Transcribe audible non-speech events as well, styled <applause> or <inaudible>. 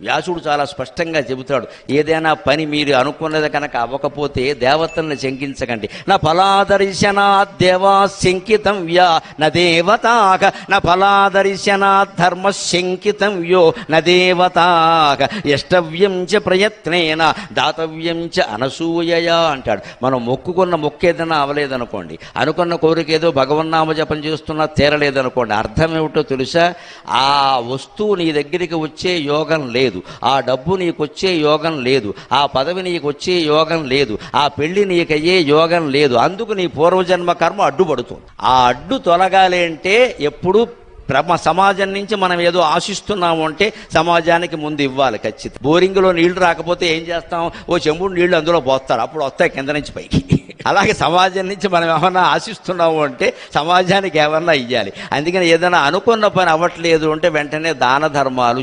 వ్యాసుడు చాలా స్పష్టంగా చెబుతాడు ఏదైనా పని మీరు అనుకున్నది కనుక అవ్వకపోతే దేవతల్ని శంకించకండి. నా ఫలాదర్శనా దేవా శంకితం వ్యా నా దేవతాక నా ఫలాదర్శనా ధర్మ శంకితం వ్యో నా దేవతాక ఇష్టవ్యం చ ప్రయత్నేన దాతవ్యం చ అనసూయయా అంటాడు. మనం మొక్కుకున్న మొక్క ఏదైనా అవలేదనుకోండి అనుకున్న కోరిక ఏదో భగవన్నామ జపం చేస్తున్నా తీరలేదనుకోండి. అర్థం ఏమిటో తెలుసా? ఆ వస్తువు నీ దగ్గరికి వచ్చే యోగం లేదు. లేదు. ఆ డబ్బు నీకు వచ్చే యోగం లేదు. ఆ పదవి నీకు వచ్చే యోగం లేదు. ఆ పెళ్ళి నీకయ్యే యోగం లేదు. అందుకు నీ పూర్వజన్మ కర్మ అడ్డుపడుతుంది. ఆ అడ్డు తొలగాలి అంటే ఎప్పుడు ప్రమ సమాజం నుంచి మనం ఏదో ఆశిస్తున్నాము అంటే సమాజానికి ముందు ఇవ్వాలి ఖచ్చితంగా. బోరింగ్లో నీళ్ళు రాకపోతే ఏం చేస్తాం? ఓ చెంబుడు నీళ్ళు అందులో పోస్తారు. అప్పుడు వస్తాయి కింద నుంచి పైకి. <laughs> అలాగే సమాజం నుంచి మనం ఏమన్నా ఆశిస్తున్నాము అంటే సమాజానికి ఏమన్నా ఇవ్వాలి అందుకని ఏదైనా అనుకున్న పని అవ్వట్లేదు అంటే వెంటనే దాన ధర్మాలు